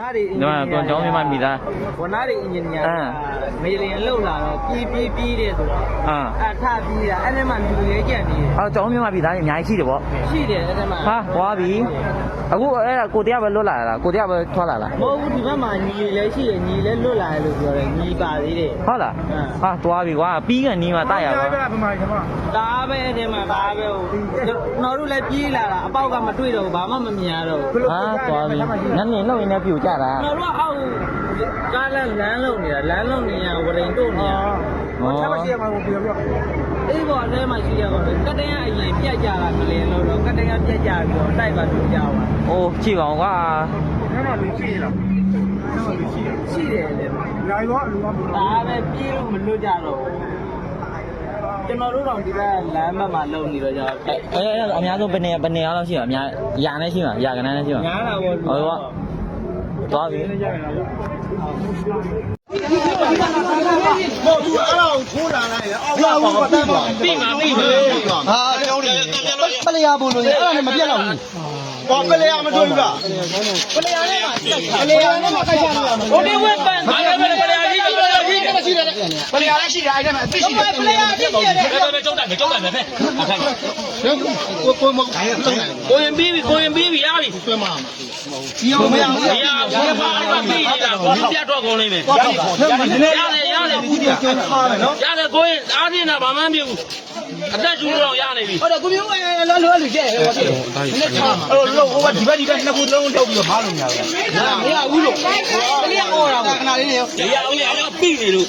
နားတွေဒီမှာတော့ကျောင်းမြန်မာမိသားဝနားတွေအင်ဂျင်နီယာအင်းမေလင်လောက်လာတော့ပြီးပြီးပြီးတယ်ဆိုတော့အာအထပြီးတာအဲ့ဒီမှာလူလေးကြံနေတယ်အော်ကျောင်းမြန်မာမိသားအများကြီးရှိတယ်ဗောရှိတယ်အဲ့ဒီမှာဟာသွားပြီအခုအဲ့ဒါကိုတရားပဲလွတ်လာလားကိုတရားပဲထွက်လာလားမဟုတ်ဘူးဒီဘက်မှာညီလည်းရှိတယ်ညီလည်းလွတ်လာတယ်လို့ပြောတယ်ညီပါသေးတယ်ဟုတ်လားအင်းဟာသွားပြီကွာပြီးကန်နီးမှာတိုက်ရပါဒါပဲအဲ့ဒီမှာဒါပဲဟိုကျွန်တော်တို့လည်းပြေးလာတာအပေါက်ကမတွေ့တော့ဘူးဘာမှမမြင်ရတော့ဘူးဟာသွားပြီနန်းနေလောက်ရင်းနဲ့ပြူကြတာကျွန်တော်တို့ကအောက်ကားလမ်းလမ်းလုံးနေတာလမ်းလုံးနေရဝရင်တို့နေရဟောအေးပေါ်အထဲမှာရှိရတော့ကတ္တရအရင်ပြတ်ကြတာမလင်းလို့တော့ကတ္တရပြတ်ကြပြီးတော့တိုက်ပါလို့ကြောက်ပါအိုးကြည့်ပါဦးကွာရှိတယ်လေဒါပဲပြေးလို့မလွတ်ကြတော့ဘူးကျွန်တော်တို့တော့ဒီဘက်လမ်းဘက်မှာလုံနေတော့ကြောက်အဲ့အဲ့အဲ့အများဆုံးဘယ်နေဘယ်နေရလောက်ရှိမှာအများရာနဲ့ရှိမှာရာကနန်းနဲ့ရှိမှာညားတာပေါ့ဟုတ်ပါ သွားပြီပြီးမှာပြီးမှာဟာကျောင်းနေပလျာဘုံလို့အဲ့ဒါနဲ့မပြတ်တော့ဘူးဘာပလျာမတွေ့ဘူးလားပလျာနဲ့မှပလျာနဲ့မှကိုက်ချလို့ရမှာဟိုဒီဝက်ပန်ဘာလဲပဲပလျာကြီးပလျာကြီး ရှိတယ်ပလျာလည်းရှိတယ် အဲ့ဒါမှအသိရှိတယ်ပလျာအသိရှိတယ်ပဲပဲကျုံးတယ်ကျုံးတယ်ပဲပဲအခါကိုကိုမကိုင်းလုံးတယ်ကိုရင်ပြီးပြီကိုရင်ပြီးပြီရပြီဆွဲမှာဒီအောင်မရဘူးဒီဟာဘာဘာပြီးနေတာကိုပြတ်တော့ကုန်လိမ့်မယ်ရတယ်ရတယ်ဘူးဒီကျန်းခါမယ်နော်ရတယ်ကိုရင်အားပြင်းတာဘာမှမဖြစ်ဘူးအသက်ရှူတော့ရနေပြီဟုတ်တယ်ကိုမျိုးလောလောလူကျဲဟိုကအဲ့တော့လို့ဟိုကဒီဘက်ဒီဘက်နှစ်ခုလုံးထုတ်ပြီးတော့ဘာလို့မရဘူးလားမရဘူးလို့ပလျာအော်တာခဏလေးနေရောဒီဟာဦးလေးအောင်ပြီးနေလို့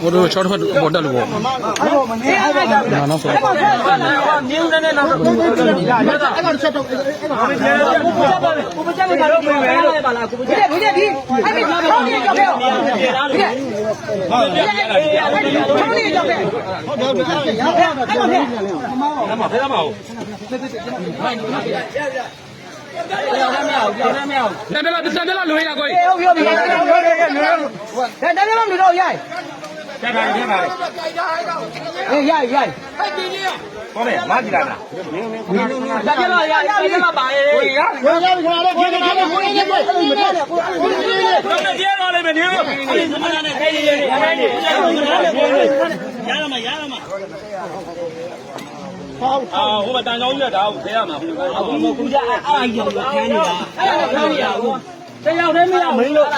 ဟိုတို့6တစ်ဖက်ပေါ်တက်လို့ပေါ့နာနောက်ဆုံးမြင်းနဲ့နဲ့နောက်ဆုံးအဲ့ဒါအဲ့ဒါချက်တော့အဲ့ဒါကိုပချက်ပါလေကိုပချက်ပါတော့ပြန်ရပါလားကိုပချက်ဒီဒီဒီအဲ့ဒီကြောက်တယ်ကြောက်တယ်ဟုတ်တယ်အဲ့ဒီကြောက်တယ်ကြောက်တယ်ဟုတ်တယ်ဟုတ်တယ်အဲ့ဒါကြောက်တယ်မမပါဘူးမမပါဘူးလက်တက်တက် တက်တယ်လားတက်တယ်လားလွေးလားကိုယ်ဟုတ်ပြီဟုတ်ပြီတက်တယ်လို့တက်တယ်လို့တော့ရိုက်တက်တယ်တက်တယ်အေးရိုက်ရိုက်ဟဲ့ဒီကြီးဟုတ်တယ်မကြည့်ရတာမင်းမင်းတက်တယ်လားရိုက်တက်တယ်လားပါရဲ့ကိုယ်ကကိုယ်ကခါလေးခါလေးခါလေးကိုယ်ကကိုယ်ကကိုယ်ကကိုယ်ကကိုယ်ကကိုယ်ကတရားတော်လေးမနေဘူးအဲ့ဒီမနာနဲ့ခိုင်းနေတယ်ခိုင်းနေတယ်ရရမရရမ အာဟိုမှာတန်ကြောင်းကြီးကဒါကိုထဲရမှာဟုတ်ကဲ့အခုမကူကြအဲ့အာရုံကခန်းနေတာအဲ့ဒါခန်းနေတာကိုတယောက်တည်းမရမင်းလို့